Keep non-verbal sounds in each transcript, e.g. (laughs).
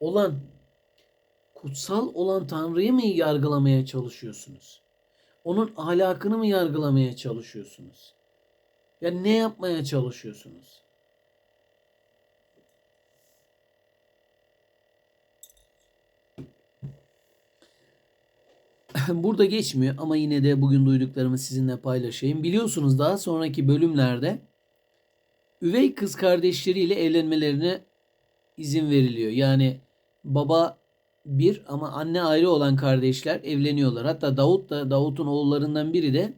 olan kutsal olan Tanrı'yı mı yargılamaya çalışıyorsunuz? Onun ahlakını mı yargılamaya çalışıyorsunuz? Ya ne yapmaya çalışıyorsunuz? (laughs) Burada geçmiyor ama yine de bugün duyduklarımı sizinle paylaşayım. Biliyorsunuz daha sonraki bölümlerde üvey kız kardeşleriyle evlenmelerine izin veriliyor. Yani baba bir ama anne ayrı olan kardeşler evleniyorlar. Hatta Davut da Davut'un oğullarından biri de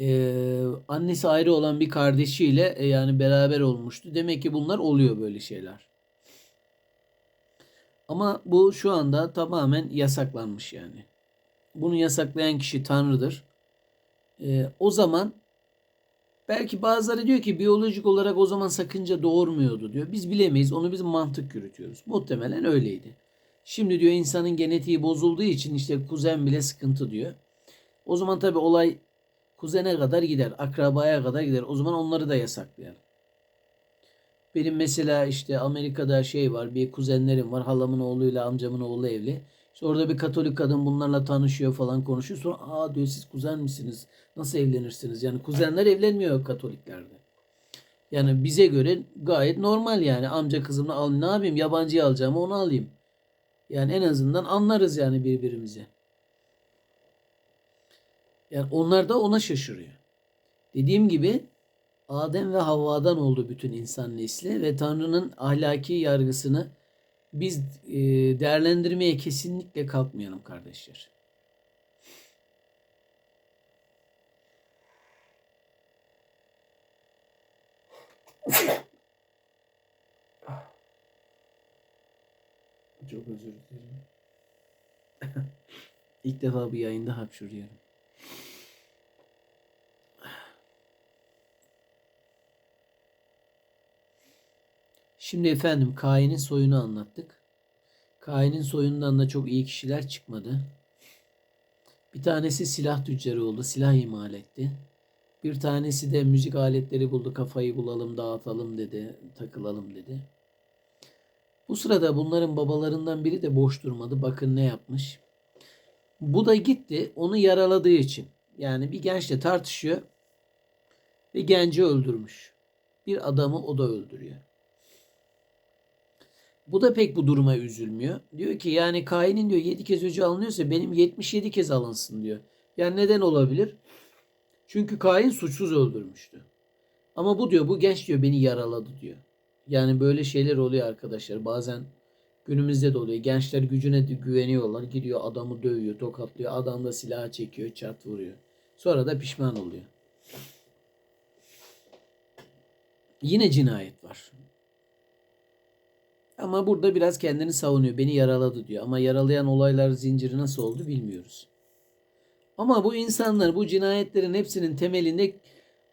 e, annesi ayrı olan bir kardeşiyle e, yani beraber olmuştu. Demek ki bunlar oluyor böyle şeyler. Ama bu şu anda tamamen yasaklanmış yani. Bunu yasaklayan kişi Tanrı'dır. E, o zaman belki bazıları diyor ki biyolojik olarak o zaman sakınca doğurmuyordu diyor. Biz bilemeyiz. Onu biz mantık yürütüyoruz. Muhtemelen öyleydi. Şimdi diyor insanın genetiği bozulduğu için işte kuzen bile sıkıntı diyor. O zaman tabi olay kuzene kadar gider, akrabaya kadar gider. O zaman onları da yasaklayalım. Benim mesela işte Amerika'da şey var, bir kuzenlerim var. Halamın oğluyla amcamın oğlu evli. İşte orada bir Katolik kadın bunlarla tanışıyor falan konuşuyor. Sonra aa diyor siz kuzen misiniz? Nasıl evlenirsiniz? Yani kuzenler evlenmiyor Katoliklerde. Yani bize göre gayet normal yani. Amca kızımla al ne yapayım? Yabancıyı alacağım onu alayım. Yani en azından anlarız yani birbirimizi. Yani onlar da ona şaşırıyor. Dediğim gibi Adem ve Havva'dan oldu bütün insan nesli ve Tanrı'nın ahlaki yargısını biz e, değerlendirmeye kesinlikle kalkmayalım kardeşler. Çok özür dilerim. (laughs) İlk defa bir yayında hapşuruyorum. Şimdi efendim Kain'in soyunu anlattık. Kain'in soyundan da çok iyi kişiler çıkmadı. Bir tanesi silah tüccarı oldu. Silah imal etti. Bir tanesi de müzik aletleri buldu. Kafayı bulalım, dağıtalım dedi. Takılalım dedi. Bu sırada bunların babalarından biri de boş durmadı. Bakın ne yapmış. Bu da gitti onu yaraladığı için. Yani bir gençle tartışıyor ve genci öldürmüş. Bir adamı o da öldürüyor. Bu da pek bu duruma üzülmüyor. Diyor ki yani Kain'in diyor 7 kez öcü alınıyorsa benim 77 kez alınsın diyor. Yani neden olabilir? Çünkü Kain suçsuz öldürmüştü. Ama bu diyor bu genç diyor beni yaraladı diyor. Yani böyle şeyler oluyor arkadaşlar. Bazen günümüzde de oluyor. Gençler gücüne de güveniyorlar. Gidiyor adamı dövüyor, tokatlıyor. Adam da silah çekiyor, çat vuruyor. Sonra da pişman oluyor. Yine cinayet var. Ama burada biraz kendini savunuyor. Beni yaraladı diyor. Ama yaralayan olaylar zinciri nasıl oldu bilmiyoruz. Ama bu insanlar bu cinayetlerin hepsinin temelinde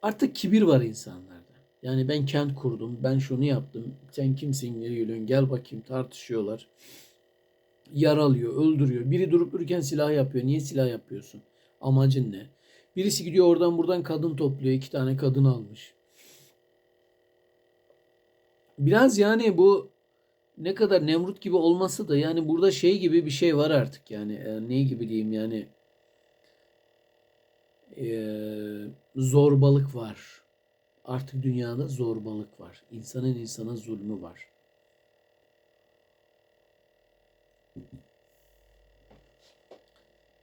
artık kibir var insanlarda. Yani ben kent kurdum, ben şunu yaptım, sen kimsin nereye geliyorsun, gel bakayım tartışıyorlar. Yaralıyor, öldürüyor. Biri durup dururken silah yapıyor. Niye silah yapıyorsun? Amacın ne? Birisi gidiyor oradan buradan kadın topluyor. iki tane kadın almış. Biraz yani bu ne kadar Nemrut gibi olması da yani burada şey gibi bir şey var artık yani e, ne gibi diyeyim yani e, zorbalık var. Artık dünyada zorbalık var. İnsanın insana zulmü var.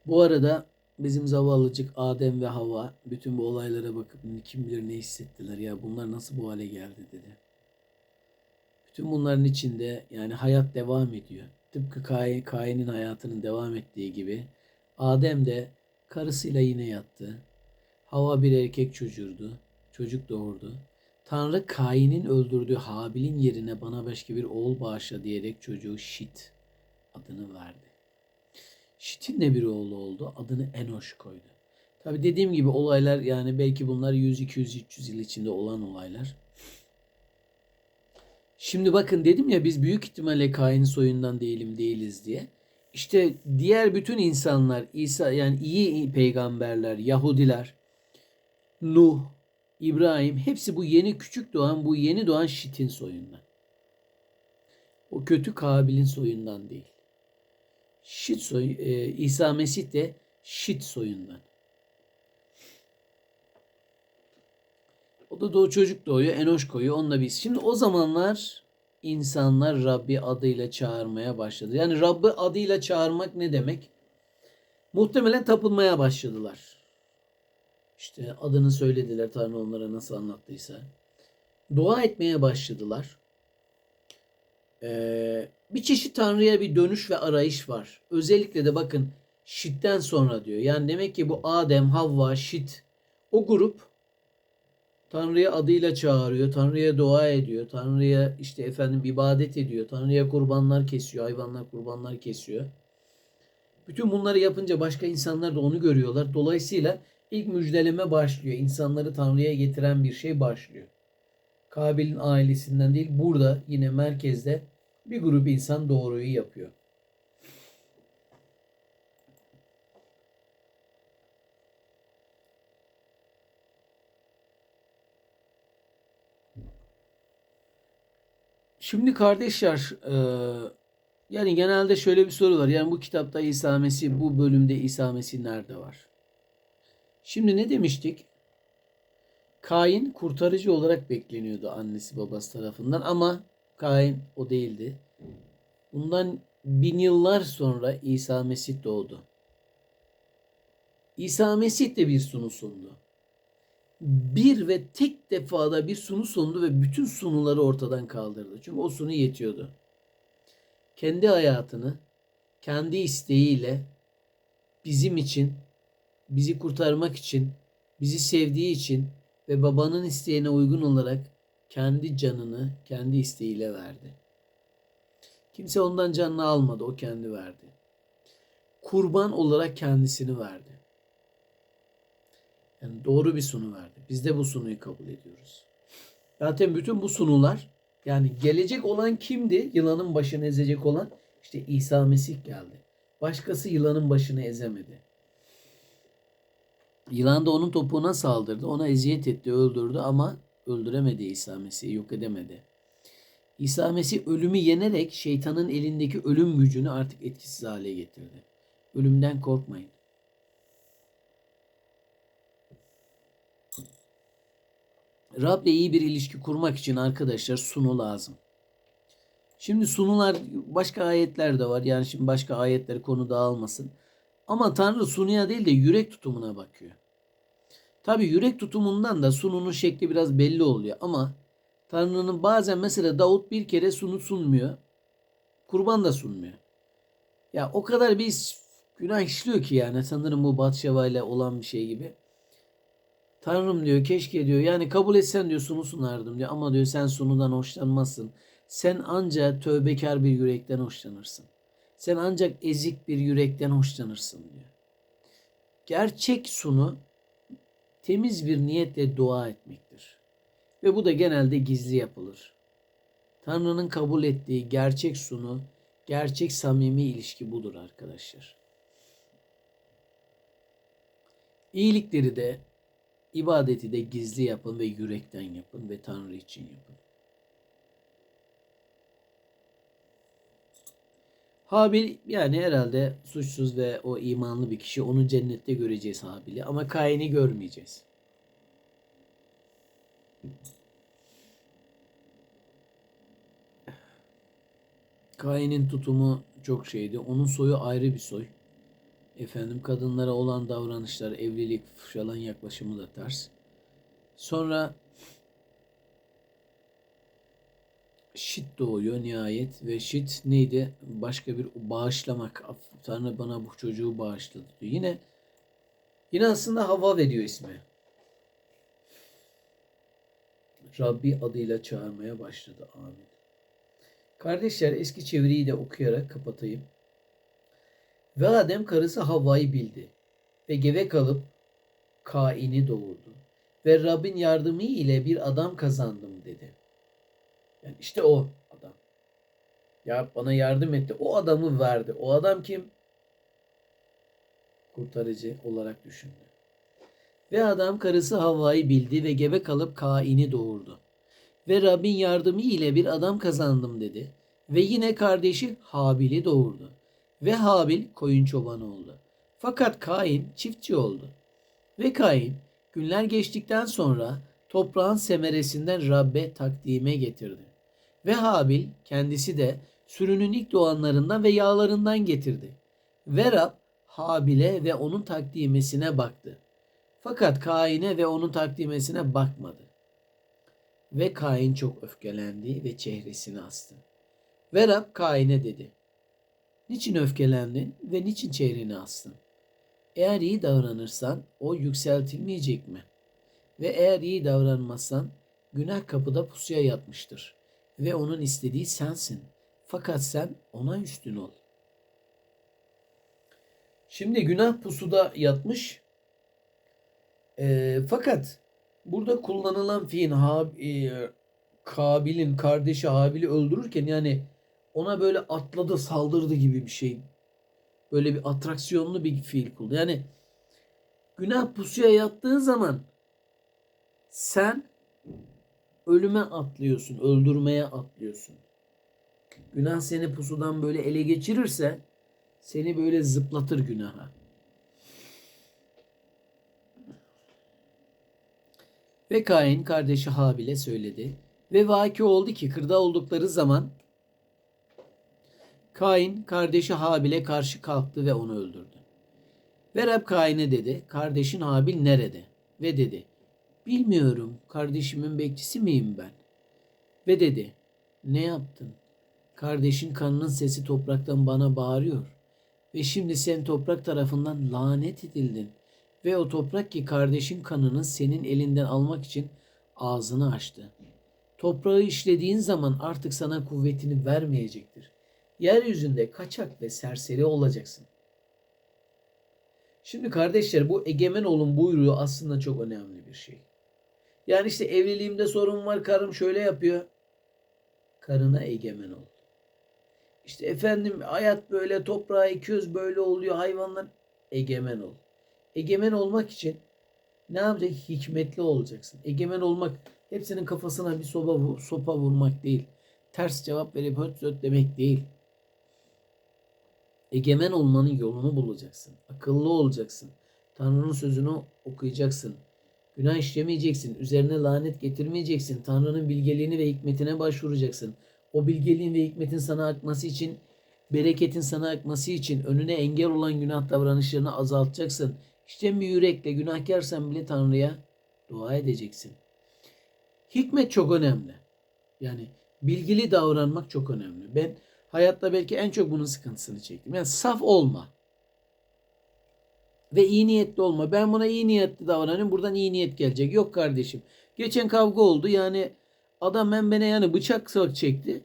Bu arada bizim zavallıcık Adem ve Hava bütün bu olaylara bakıp kim bilir ne hissettiler ya bunlar nasıl bu hale geldi dedi. Bütün bunların içinde yani hayat devam ediyor. Tıpkı Kain, Kain'in hayatının devam ettiği gibi Adem de karısıyla yine yattı. Hava bir erkek çocuğuydu. Çocuk doğurdu. Tanrı Kain'in öldürdüğü Habil'in yerine bana başka bir oğul bağışla diyerek çocuğu Şit adını verdi. Şit'in de bir oğlu oldu. Adını Enoş koydu. Tabi dediğim gibi olaylar yani belki bunlar 100, 200, 300 yıl içinde olan olaylar. Şimdi bakın dedim ya biz büyük ihtimalle Kain soyundan değilim değiliz diye. İşte diğer bütün insanlar İsa yani iyi peygamberler, Yahudiler, Nuh, İbrahim hepsi bu yeni küçük doğan bu yeni doğan Şit'in soyundan. O kötü Kabil'in soyundan değil. Şit soy, e, İsa Mesih de Şit soyundan. O da doğu çocuk doğuyor, Enoş koyuyor. Onunla biz. Şimdi o zamanlar insanlar Rabbi adıyla çağırmaya başladı. Yani Rabbi adıyla çağırmak ne demek? Muhtemelen tapınmaya başladılar. İşte adını söylediler Tanrı onlara nasıl anlattıysa. Dua etmeye başladılar. Ee, bir çeşit Tanrı'ya bir dönüş ve arayış var. Özellikle de bakın Şit'ten sonra diyor. Yani demek ki bu Adem, Havva, Şit o grup Tanrı'ya adıyla çağırıyor, Tanrı'ya dua ediyor, Tanrı'ya işte efendim ibadet ediyor, Tanrı'ya kurbanlar kesiyor, hayvanlar kurbanlar kesiyor. Bütün bunları yapınca başka insanlar da onu görüyorlar. Dolayısıyla ilk müjdeleme başlıyor. İnsanları Tanrı'ya getiren bir şey başlıyor. Kabil'in ailesinden değil, burada yine merkezde bir grup insan doğruyu yapıyor. Şimdi kardeşler, e, yani genelde şöyle bir soru var. Yani bu kitapta İsa Mesih, bu bölümde İsa Mesih nerede var? Şimdi ne demiştik? Kain kurtarıcı olarak bekleniyordu annesi babası tarafından ama Kain o değildi. Bundan bin yıllar sonra İsa Mesih doğdu. İsa Mesih de bir sunu sundu. Bir ve tek defada bir sunu sundu ve bütün sunuları ortadan kaldırdı. Çünkü o sunu yetiyordu. Kendi hayatını kendi isteğiyle bizim için, bizi kurtarmak için, bizi sevdiği için ve babanın isteğine uygun olarak kendi canını kendi isteğiyle verdi. Kimse ondan canını almadı, o kendi verdi. Kurban olarak kendisini verdi. Yani doğru bir sunu verdi. Biz de bu sunuyu kabul ediyoruz. Zaten bütün bu sunular yani gelecek olan kimdi? Yılanın başını ezecek olan işte İsa Mesih geldi. Başkası yılanın başını ezemedi. Yılan da onun topuğuna saldırdı. Ona eziyet etti, öldürdü ama öldüremedi İsa Mesih'i, yok edemedi. İsa Mesih ölümü yenerek şeytanın elindeki ölüm gücünü artık etkisiz hale getirdi. Ölümden korkmayın. Rab'le iyi bir ilişki kurmak için arkadaşlar sunu lazım. Şimdi sunular başka ayetler de var. Yani şimdi başka ayetleri konu dağılmasın. Ama Tanrı sunuya değil de yürek tutumuna bakıyor. Tabi yürek tutumundan da sununun şekli biraz belli oluyor ama Tanrı'nın bazen mesela Davut bir kere sunu sunmuyor. Kurban da sunmuyor. Ya o kadar bir günah işliyor ki yani sanırım bu Batşeva ile olan bir şey gibi. Tanrım diyor keşke diyor yani kabul etsen diyor sunu sunardım diyor ama diyor sen sunudan hoşlanmazsın. Sen ancak tövbekar bir yürekten hoşlanırsın. Sen ancak ezik bir yürekten hoşlanırsın diyor. Gerçek sunu temiz bir niyetle dua etmektir. Ve bu da genelde gizli yapılır. Tanrı'nın kabul ettiği gerçek sunu, gerçek samimi ilişki budur arkadaşlar. İyilikleri de, ibadeti de gizli yapın ve yürekten yapın ve Tanrı için yapın. Habil yani herhalde suçsuz ve o imanlı bir kişi. Onu cennette göreceğiz Habil'i ama Kain'i görmeyeceğiz. Kain'in tutumu çok şeydi. Onun soyu ayrı bir soy. Efendim kadınlara olan davranışlar, evlilik falan yaklaşımı da ters. Sonra Şit doğuyor nihayet ve Şit neydi? Başka bir bağışlamak. Tanrı bana bu çocuğu bağışladı diyor. Yine yine aslında Havva veriyor ismi. Rabbi adıyla çağırmaya başladı. Amin. Kardeşler eski çeviriyi de okuyarak kapatayım. Ve Adem karısı Havva'yı bildi ve geve kalıp Kain'i doğurdu. Ve Rabbin yardımı ile bir adam kazandım dedi. Yani işte o adam. Ya bana yardım etti. O adamı verdi. O adam kim? Kurtarıcı olarak düşündü. Ve adam karısı Havva'yı bildi ve gebe kalıp Kain'i doğurdu. Ve Rabbin yardımı ile bir adam kazandım dedi. Ve yine kardeşi Habil'i doğurdu. Ve Habil koyun çobanı oldu. Fakat Kain çiftçi oldu. Ve Kain günler geçtikten sonra toprağın semeresinden Rabbe takdime getirdi. Ve Habil kendisi de sürünün ilk doğanlarından ve yağlarından getirdi. Ve Rab Habil'e ve onun takdimesine baktı. Fakat Kain'e ve onun takdimesine bakmadı. Ve Kain çok öfkelendi ve çehresini astı. Ve Rab Kain'e dedi. Niçin öfkelendin ve niçin çehreni astın? Eğer iyi davranırsan o yükseltilmeyecek mi? Ve eğer iyi davranmazsan günah kapıda pusuya yatmıştır. Ve onun istediği sensin. Fakat sen ona üstün ol. Şimdi günah pusuda yatmış. Ee, fakat burada kullanılan fiil Hab, e, Kabil'in kardeşi Habil'i öldürürken yani ona böyle atladı saldırdı gibi bir şey. Böyle bir atraksiyonlu bir fiil kullandı. Yani günah pusuya yattığı zaman sen ölüme atlıyorsun, öldürmeye atlıyorsun. Günah seni pusudan böyle ele geçirirse seni böyle zıplatır günaha. Ve Kain kardeşi Habil'e söyledi. Ve vaki oldu ki kırda oldukları zaman Kain kardeşi Habil'e karşı kalktı ve onu öldürdü. Ve Rab Kain'e dedi, kardeşin Habil nerede? Ve dedi, bilmiyorum kardeşimin bekçisi miyim ben? Ve dedi, ne yaptın? Kardeşin kanının sesi topraktan bana bağırıyor. Ve şimdi sen toprak tarafından lanet edildin. Ve o toprak ki kardeşin kanını senin elinden almak için ağzını açtı. Toprağı işlediğin zaman artık sana kuvvetini vermeyecektir. Yeryüzünde kaçak ve serseri olacaksın. Şimdi kardeşler bu egemen olun buyruğu aslında çok önemli bir şey. Yani işte evliliğimde sorun var karım şöyle yapıyor. Karına egemen ol. İşte efendim hayat böyle toprağa ekiyoruz böyle oluyor hayvanlar. Egemen ol. Egemen olmak için ne yapacaksın? Hikmetli olacaksın. Egemen olmak hepsinin kafasına bir sopa, sopa vurmak değil. Ters cevap verip höt demek değil. Egemen olmanın yolunu bulacaksın. Akıllı olacaksın. Tanrı'nın sözünü okuyacaksın. Günah işlemeyeceksin. Üzerine lanet getirmeyeceksin. Tanrı'nın bilgeliğini ve hikmetine başvuracaksın. O bilgeliğin ve hikmetin sana akması için, bereketin sana akması için önüne engel olan günah davranışlarını azaltacaksın. İşte bir yürekle günahkarsan bile Tanrı'ya dua edeceksin. Hikmet çok önemli. Yani bilgili davranmak çok önemli. Ben hayatta belki en çok bunun sıkıntısını çektim. Yani saf olma. Ve iyi niyetli olma. Ben buna iyi niyetli davranayım. Buradan iyi niyet gelecek. Yok kardeşim. Geçen kavga oldu. Yani adam hem bana yani bıçak çekti.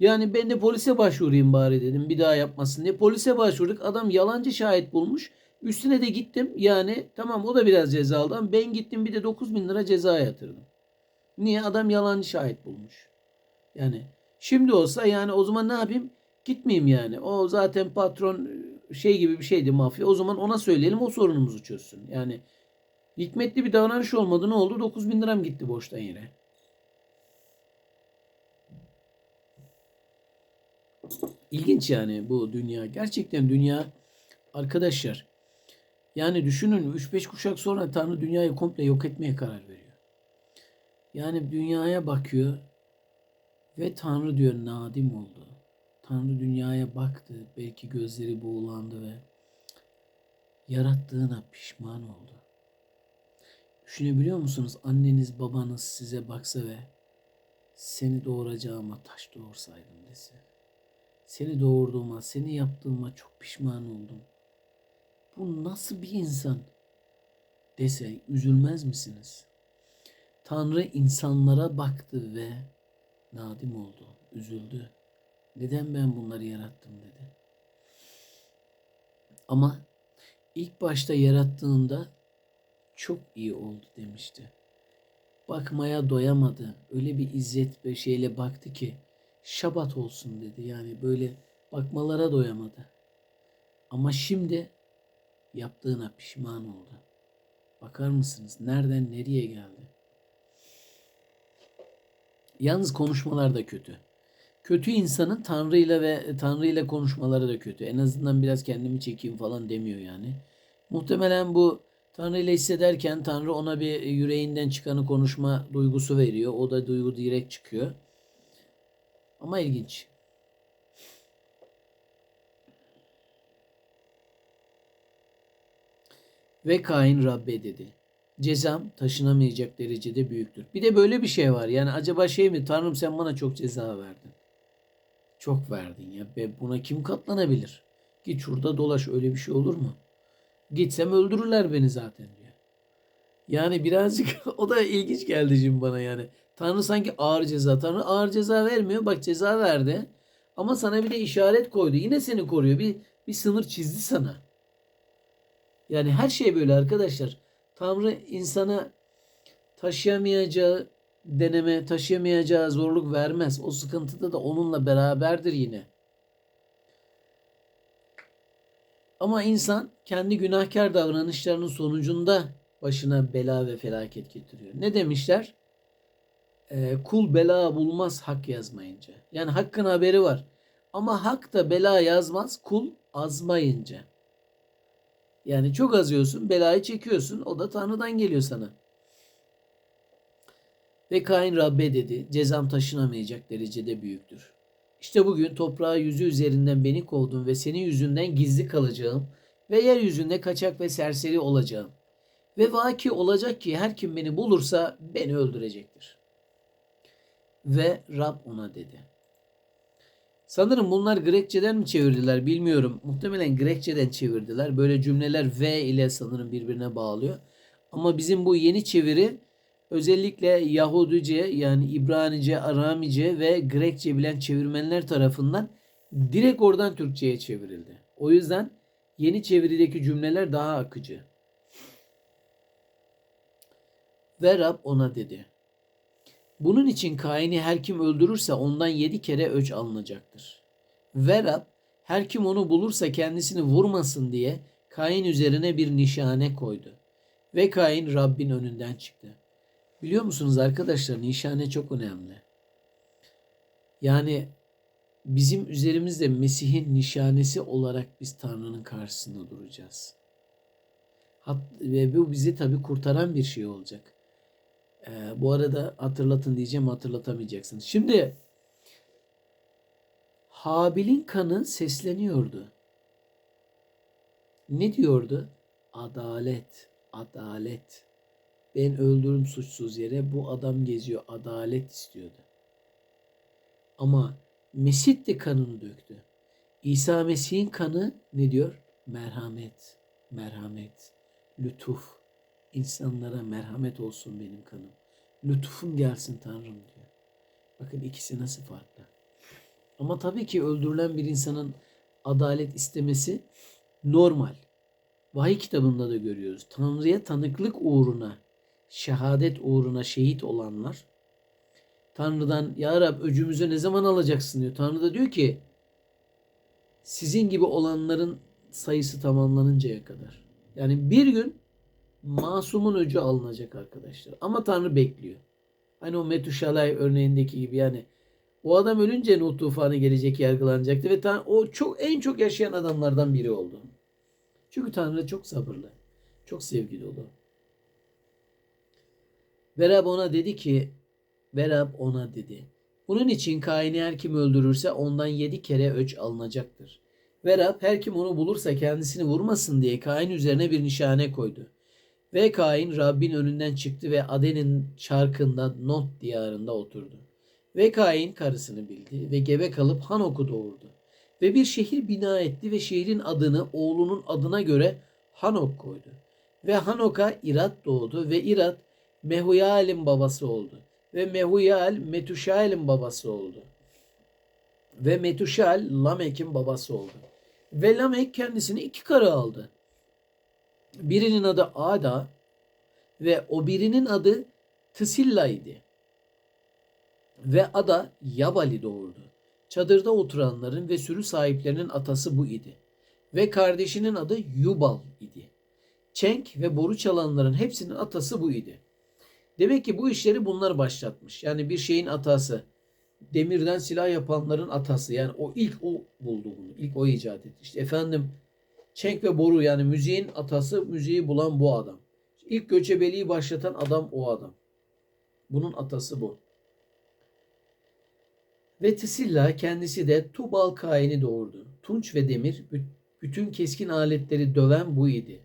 Yani ben de polise başvurayım bari dedim. Bir daha yapmasın diye. Polise başvurduk. Adam yalancı şahit bulmuş. Üstüne de gittim. Yani tamam o da biraz ceza aldı ama ben gittim bir de 9 bin lira ceza yatırdım. Niye? Adam yalancı şahit bulmuş. Yani şimdi olsa yani o zaman ne yapayım? Gitmeyeyim yani. O zaten patron şey gibi bir şeydi mafya. O zaman ona söyleyelim o sorunumuzu çözsün. Yani hikmetli bir davranış olmadı ne oldu? 9 bin liram gitti boştan yere. İlginç yani bu dünya. Gerçekten dünya arkadaşlar. Yani düşünün 3-5 kuşak sonra Tanrı dünyayı komple yok etmeye karar veriyor. Yani dünyaya bakıyor ve Tanrı diyor nadim oldu. Tanrı dünyaya baktı. Belki gözleri buğulandı ve yarattığına pişman oldu. Düşünebiliyor musunuz? Anneniz babanız size baksa ve seni doğuracağıma taş doğursaydım dese. Seni doğurduğuma, seni yaptığıma çok pişman oldum. Bu nasıl bir insan dese üzülmez misiniz? Tanrı insanlara baktı ve nadim oldu, üzüldü. Neden ben bunları yarattım dedi. Ama ilk başta yarattığında çok iyi oldu demişti. Bakmaya doyamadı. Öyle bir izzet ve şeyle baktı ki şabat olsun dedi. Yani böyle bakmalara doyamadı. Ama şimdi yaptığına pişman oldu. Bakar mısınız? Nereden nereye geldi? Yalnız konuşmalar da kötü. kötü insanın Tanrı ile ve Tanrı ile konuşmaları da kötü. En azından biraz kendimi çekeyim falan demiyor yani. Muhtemelen bu Tanrı ile hissederken Tanrı ona bir yüreğinden çıkanı konuşma duygusu veriyor. O da duygu direkt çıkıyor. Ama ilginç. Ve Kain Rabbe dedi. Cezam taşınamayacak derecede büyüktür. Bir de böyle bir şey var. Yani acaba şey mi? Tanrım sen bana çok ceza verdin. Çok verdin ya. Be buna kim katlanabilir? Git şurada dolaş öyle bir şey olur mu? Gitsem öldürürler beni zaten diyor. Yani birazcık (laughs) o da ilginç geldi şimdi bana yani. Tanrı sanki ağır ceza. Tanrı ağır ceza vermiyor. Bak ceza verdi. Ama sana bir de işaret koydu. Yine seni koruyor. Bir, bir sınır çizdi sana. Yani her şey böyle arkadaşlar. Tanrı insana taşıyamayacağı deneme, taşıyamayacağı zorluk vermez. O sıkıntıda da onunla beraberdir yine. Ama insan kendi günahkar davranışlarının sonucunda başına bela ve felaket getiriyor. Ne demişler? Ee, kul bela bulmaz hak yazmayınca. Yani hakkın haberi var. Ama hak da bela yazmaz kul azmayınca. Yani çok azıyorsun, belayı çekiyorsun. O da Tanrı'dan geliyor sana. Ve Kain Rabbe dedi, cezam taşınamayacak derecede büyüktür. İşte bugün toprağı yüzü üzerinden beni kovdun ve senin yüzünden gizli kalacağım ve yeryüzünde kaçak ve serseri olacağım. Ve vaki olacak ki her kim beni bulursa beni öldürecektir. Ve Rab ona dedi. Sanırım bunlar Grekçeden mi çevirdiler bilmiyorum. Muhtemelen Grekçeden çevirdiler. Böyle cümleler V ile sanırım birbirine bağlıyor. Ama bizim bu yeni çeviri özellikle Yahudice yani İbranice, Aramice ve Grekçe bilen çevirmenler tarafından direkt oradan Türkçe'ye çevrildi. O yüzden yeni çevirideki cümleler daha akıcı. Ve Rab ona dedi. Bunun için Kain'i her kim öldürürse ondan yedi kere öç alınacaktır. Ve Rab her kim onu bulursa kendisini vurmasın diye Kain üzerine bir nişane koydu. Ve Kain Rabbin önünden çıktı. Biliyor musunuz arkadaşlar nişane çok önemli. Yani bizim üzerimizde Mesih'in nişanesi olarak biz Tanrı'nın karşısında duracağız. Hat, ve bu bizi tabii kurtaran bir şey olacak. Ee, bu arada hatırlatın diyeceğim hatırlatamayacaksınız. Şimdi Habil'in kanı sesleniyordu. Ne diyordu? Adalet, adalet. Ben öldürüm suçsuz yere bu adam geziyor adalet istiyordu. Ama Mesih de kanını döktü. İsa Mesih'in kanı ne diyor? Merhamet, merhamet, lütuf. İnsanlara merhamet olsun benim kanım. Lütufun gelsin Tanrım diyor. Bakın ikisi nasıl farklı. Ama tabii ki öldürülen bir insanın adalet istemesi normal. Vahiy kitabında da görüyoruz. Tanrı'ya tanıklık uğruna, şehadet uğruna şehit olanlar Tanrı'dan Ya Rab öcümüzü ne zaman alacaksın diyor. Tanrı da diyor ki sizin gibi olanların sayısı tamamlanıncaya kadar. Yani bir gün masumun öcü alınacak arkadaşlar. Ama Tanrı bekliyor. Hani o Metuşalay örneğindeki gibi yani o adam ölünce Nuh tufanı gelecek yargılanacaktı ve Tanrı, o çok en çok yaşayan adamlardan biri oldu. Çünkü Tanrı çok sabırlı. Çok sevgi dolu. Verab ona dedi ki Verab ona dedi. Bunun için Kain'i her kim öldürürse ondan yedi kere öç alınacaktır. Verab her kim onu bulursa kendisini vurmasın diye Kain üzerine bir nişane koydu. Ve Kain Rabbin önünden çıktı ve Aden'in çarkında Not diyarında oturdu. Ve Kain karısını bildi ve gebe kalıp Hanok'u doğurdu. Ve bir şehir bina etti ve şehrin adını oğlunun adına göre Hanok koydu. Ve Hanok'a İrat doğdu ve İrat Mehuyal'in babası oldu. Ve Mehuyal Metuşal'in babası oldu. Ve Metuşal Lamek'in babası oldu. Ve Lamek kendisine iki karı aldı. Birinin adı Ada ve o birinin adı Tısilla idi. Ve Ada Yabali doğurdu. Çadırda oturanların ve sürü sahiplerinin atası bu idi. Ve kardeşinin adı Yubal idi. Çenk ve boru çalanların hepsinin atası bu idi. Demek ki bu işleri bunlar başlatmış. Yani bir şeyin atası demirden silah yapanların atası. Yani o ilk o buldu bunu. İlk o icat etti. İşte efendim çenk ve boru yani müziğin atası müziği bulan bu adam. İlk göçebeliği başlatan adam o adam. Bunun atası bu. Ve Tisilla kendisi de Tubal Kain'i doğurdu. Tunç ve demir bü- bütün keskin aletleri döven bu idi.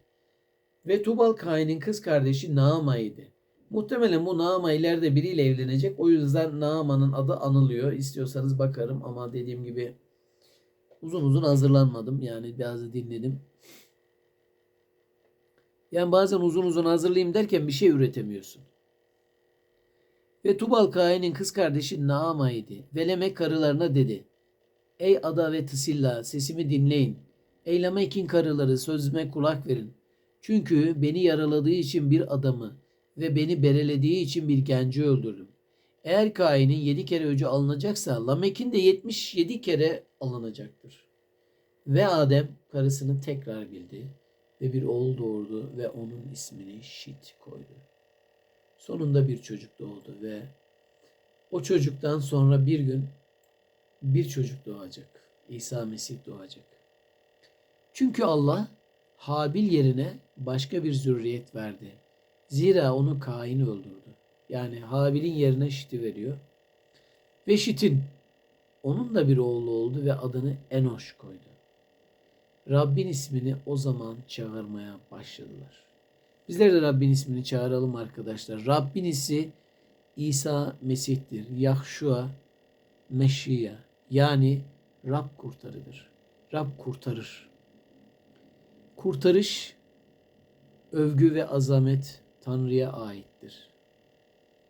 Ve Tubal Kain'in kız kardeşi Naama idi. Muhtemelen bu Naama ileride biriyle evlenecek. O yüzden Naama'nın adı anılıyor. İstiyorsanız bakarım ama dediğim gibi uzun uzun hazırlanmadım. Yani biraz da dinledim. Yani bazen uzun uzun hazırlayayım derken bir şey üretemiyorsun. Ve Tubal Kain'in kız kardeşi Naama idi. Veleme karılarına dedi. Ey Ada ve Tısilla sesimi dinleyin. Ey Lamek'in karıları sözüme kulak verin. Çünkü beni yaraladığı için bir adamı ve beni berelediği için bir genci öldürdüm. Eğer Kain'in yedi kere öcü alınacaksa Lamek'in de 77 kere alınacaktır. Ve Adem karısını tekrar bildi ve bir oğul doğurdu ve onun ismini Şit koydu. Sonunda bir çocuk doğdu ve o çocuktan sonra bir gün bir çocuk doğacak. İsa Mesih doğacak. Çünkü Allah Habil yerine başka bir zürriyet verdi. Zira onu Kain öldürdü. Yani Habil'in yerine Şit'i veriyor. Ve Şit'in onun da bir oğlu oldu ve adını Enoş koydu. Rabbin ismini o zaman çağırmaya başladılar. Bizler de Rabbin ismini çağıralım arkadaşlar. Rabbin ismi İsa Mesih'tir. Yahşua Meşiya yani Rab kurtarıdır. Rab kurtarır. Kurtarış, övgü ve azamet Tanrı'ya aittir.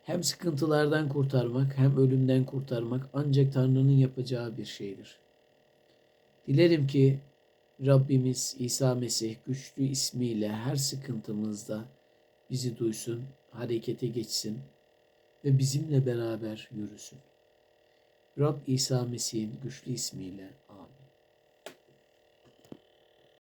Hem sıkıntılardan kurtarmak hem ölümden kurtarmak ancak Tanrı'nın yapacağı bir şeydir. Dilerim ki Rabbimiz İsa Mesih güçlü ismiyle her sıkıntımızda bizi duysun, harekete geçsin ve bizimle beraber yürüsün. Rab İsa Mesih'in güçlü ismiyle